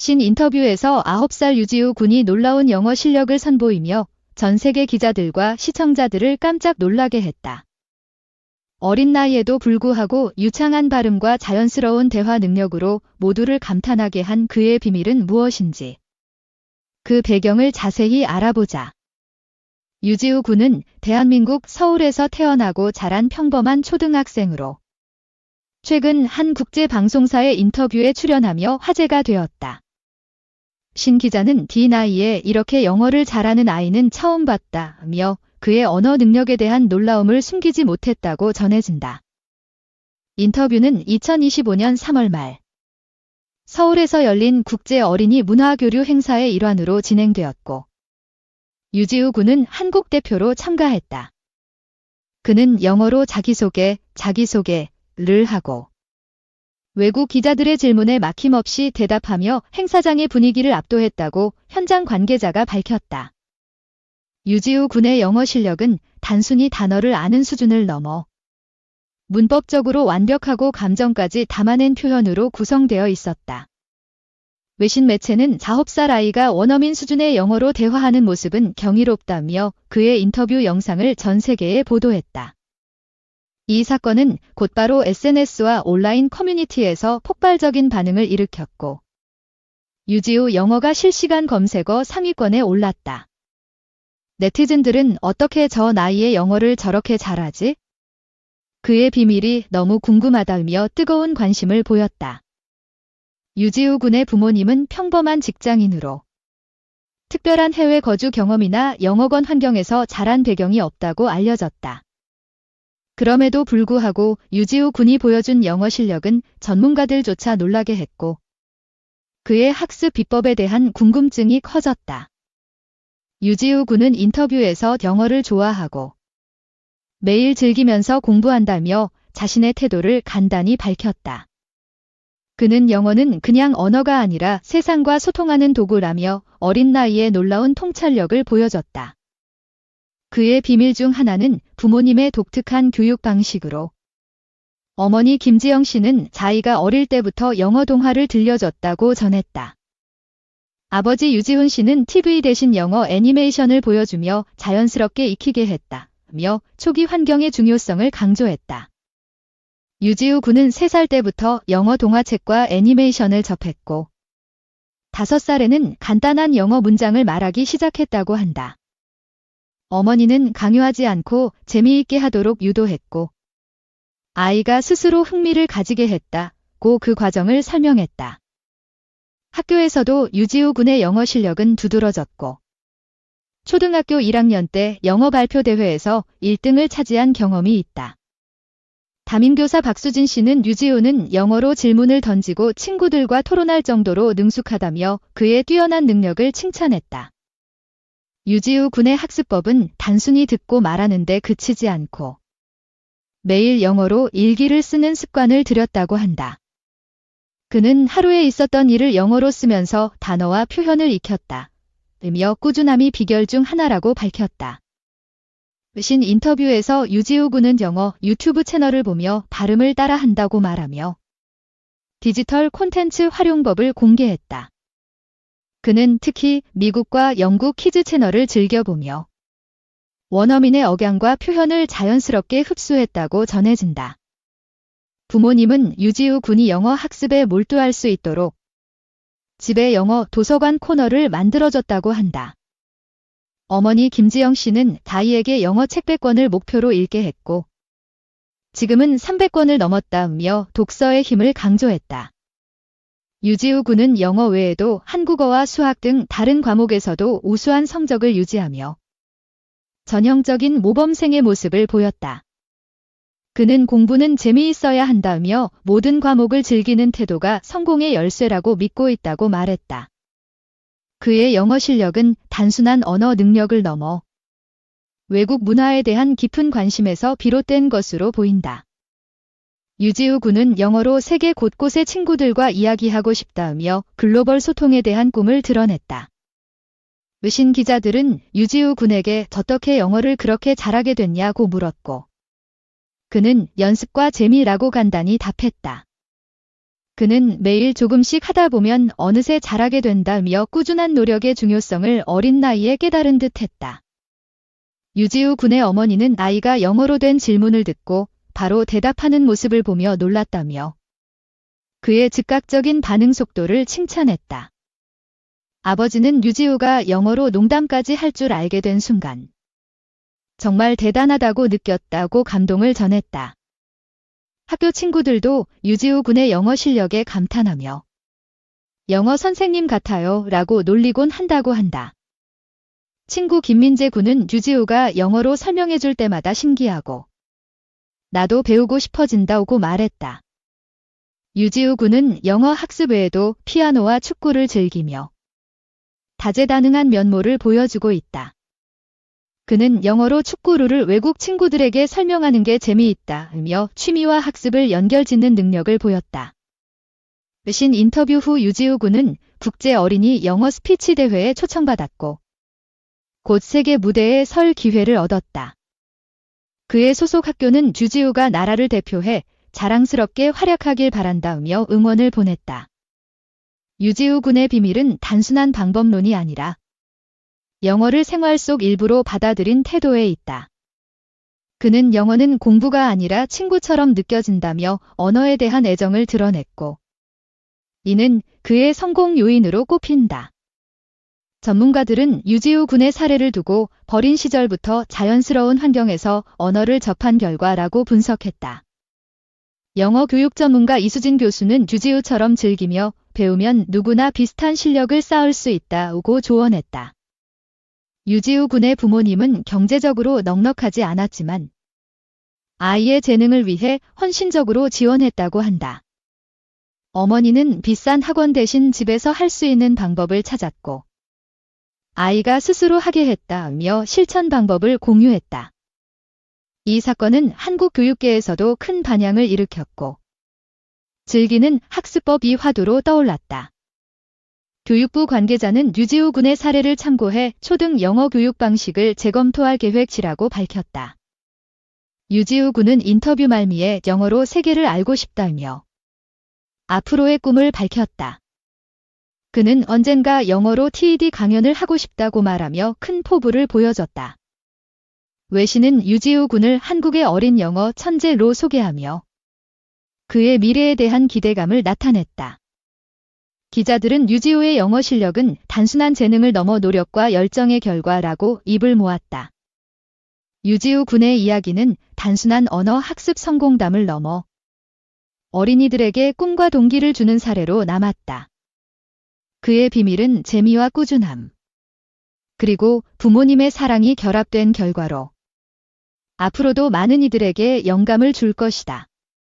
신 인터뷰에서 9살 유지우 군이 놀라운 영어 실력을 선보이며 전 세계 기자들과 시청자들을 깜짝 놀라게 했다. 어린 나이에도 불구하고 유창한 발음과 자연스러운 대화 능력으로 모두를 감탄하게 한 그의 비밀은 무엇인지. 그 배경을 자세히 알아보자. 유지우 군은 대한민국 서울에서 태어나고 자란 평범한 초등학생으로 최근 한 국제 방송사의 인터뷰에 출연하며 화제가 되었다. 신 기자는 D 나이에 이렇게 영어를 잘하는 아이는 처음 봤다며 그의 언어 능력에 대한 놀라움을 숨기지 못했다고 전해진다. 인터뷰는 2025년 3월 말 서울에서 열린 국제 어린이 문화교류 행사의 일환으로 진행되었고 유지우 군은 한국 대표로 참가했다. 그는 영어로 자기소개, 자기소개를 하고 외국 기자들의 질문에 막힘없이 대답하며 행사장의 분위기를 압도했다고 현장 관계자가 밝혔다. 유지우 군의 영어 실력은 단순히 단어를 아는 수준을 넘어 문법적으로 완벽하고 감정까지 담아낸 표현으로 구성되어 있었다. 외신 매체는 9살 아이가 원어민 수준의 영어로 대화하는 모습은 경이롭다며 그의 인터뷰 영상을 전 세계에 보도했다. 이 사건은 곧바로 SNS와 온라인 커뮤니티에서 폭발적인 반응을 일으켰고 유지우 영어가 실시간 검색어 상위권에 올랐다. 네티즌들은 어떻게 저 나이에 영어를 저렇게 잘하지? 그의 비밀이 너무 궁금하다며 뜨거운 관심을 보였다. 유지우 군의 부모님은 평범한 직장인으로 특별한 해외 거주 경험이나 영어권 환경에서 자란 배경이 없다고 알려졌다. 그럼에도 불구하고 유지우 군이 보여준 영어 실력은 전문가들조차 놀라게 했고 그의 학습 비법에 대한 궁금증이 커졌다. 유지우 군은 인터뷰에서 영어를 좋아하고 매일 즐기면서 공부한다며 자신의 태도를 간단히 밝혔다. 그는 영어는 그냥 언어가 아니라 세상과 소통하는 도구라며 어린 나이에 놀라운 통찰력을 보여줬다. 그의 비밀 중 하나는 부모님의 독특한 교육 방식으로 어머니 김지영 씨는 자이가 어릴 때부터 영어 동화를 들려줬다고 전했다. 아버지 유지훈 씨는 TV 대신 영어 애니메이션을 보여주며 자연스럽게 익히게 했다 며 초기 환경의 중요성을 강조했다. 유지우 군은 3살 때부터 영어 동화책과 애니메이션을 접했고 5살에는 간단한 영어 문장을 말하기 시작했다고 한다. 어머니는 강요하지 않고 재미있게 하도록 유도했고 아이가 스스로 흥미를 가지게 했다고 그 과정을 설명했다. 학교에서도 유지우 군의 영어 실력은 두드러졌고 초등학교 1학년 때 영어 발표 대회에서 1등을 차지한 경험이 있다. 담임교사 박수진 씨는 유지우는 영어로 질문을 던지고 친구들과 토론할 정도로 능숙하다며 그의 뛰어난 능력을 칭찬했다. 유지우 군의 학습법은 단순히 듣고 말하는데 그치지 않고 매일 영어로 일기를 쓰는 습관을 들였다고 한다. 그는 하루에 있었던 일을 영어로 쓰면서 단어와 표현을 익혔다. 으며 꾸준함이 비결 중 하나라고 밝혔다. 신 인터뷰에서 유지우 군은 영어 유튜브 채널을 보며 발음을 따라 한다고 말하며 디지털 콘텐츠 활용법을 공개했다. 그는 특히 미국과 영국 키즈 채널을 즐겨보며 원어민의 억양과 표현을 자연스럽게 흡수했다고 전해진다. 부모님은 유지우 군이 영어 학습에 몰두할 수 있도록 집에 영어 도서관 코너를 만들어줬다고 한다. 어머니 김지영 씨는 다이에게 영어 책 100권을 목표로 읽게 했고 지금은 300권을 넘었다며 독서의 힘을 강조했다. 유지우 군은 영어 외에도 한국어와 수학 등 다른 과목에서도 우수한 성적을 유지하며 전형적인 모범생의 모습을 보였다. 그는 공부는 재미있어야 한다며 모든 과목을 즐기는 태도가 성공의 열쇠라고 믿고 있다고 말했다. 그의 영어 실력은 단순한 언어 능력을 넘어 외국 문화에 대한 깊은 관심에서 비롯된 것으로 보인다. 유지우 군은 영어로 세계 곳곳의 친구들과 이야기하고 싶다며 글로벌 소통에 대한 꿈을 드러냈다. 외신 기자들은 유지우 군에게 어떻게 영어를 그렇게 잘하게 됐냐고 물었고 그는 연습과 재미라고 간단히 답했다. 그는 매일 조금씩 하다 보면 어느새 잘하게 된다며 꾸준한 노력의 중요성을 어린 나이에 깨달은 듯 했다. 유지우 군의 어머니는 아이가 영어로 된 질문을 듣고 바로 대답하는 모습을 보며 놀랐다며 그의 즉각적인 반응 속도를 칭찬했다. 아버지는 유지우가 영어로 농담까지 할 줄 알게 된 순간 정말 대단하다고 느꼈다고 감동을 전했다. 학교 친구들도 유지우 군의 영어 실력에 감탄하며 영어 선생님 같아요 라고 놀리곤 한다고 한다. 친구 김민재 군은 유지우가 영어로 설명해 줄 때마다 신기하고 나도 배우고 싶어진다고 말했다. 유지우 군은 영어 학습 외에도 피아노와 축구를 즐기며 다재다능한 면모를 보여주고 있다. 그는 영어로 축구룰을 외국 친구들에게 설명하는 게 재미있다며 취미와 학습을 연결짓는 능력을 보였다. 신 인터뷰 후 유지우 군은 국제 어린이 영어 스피치 대회에 초청받았고 곧 세계 무대에 설 기회를 얻었다. 그의 소속 학교는 유지우가 나라를 대표해 자랑스럽게 활약하길 바란다며 응원을 보냈다. 유지우 군의 비밀은 단순한 방법론이 아니라 영어를 생활 속 일부로 받아들인 태도에 있다. 그는 영어는 공부가 아니라 친구처럼 느껴진다며 언어에 대한 애정을 드러냈고, 이는 그의 성공 요인으로 꼽힌다. 전문가들은 유지우 군의 사례를 두고 버린 시절부터 자연스러운 환경에서 언어를 접한 결과라고 분석했다. 영어 교육 전문가 이수진 교수는 유지우처럼 즐기며 배우면 누구나 비슷한 실력을 쌓을 수 있다고 조언했다. 유지우 군의 부모님은 경제적으로 넉넉하지 않았지만 아이의 재능을 위해 헌신적으로 지원했다고 한다. 어머니는 비싼 학원 대신 집에서 할 수 있는 방법을 찾았고 아이가 스스로 하게 했다며 실천 방법을 공유했다. 이 사건은 한국 교육계에서도 큰 반향을 일으켰고 즐기는 학습법이 화두로 떠올랐다. 교육부 관계자는 유지우 군의 사례를 참고해 초등 영어 교육 방식을 재검토할 계획이라고 밝혔다. 유지우 군은 인터뷰 말미에 영어로 세계를 알고 싶다며 앞으로의 꿈을 밝혔다. 그는 언젠가 영어로 TED 강연을 하고 싶다고 말하며 큰 포부를 보여줬다. 외신은 유지우 군을 한국의 어린 영어 천재로 소개하며 그의 미래에 대한 기대감을 나타냈다. 기자들은 유지우의 영어 실력은 단순한 재능을 넘어 노력과 열정의 결과라고 입을 모았다. 유지우 군의 이야기는 단순한 언어 학습 성공담을 넘어 어린이들에게 꿈과 동기를 주는 사례로 남았다. 그의 비밀은 재미와 꾸준함. 그리고 부모님의 사랑이 결합된 결과로 앞으로도 많은 이들에게 영감을 줄 것이다.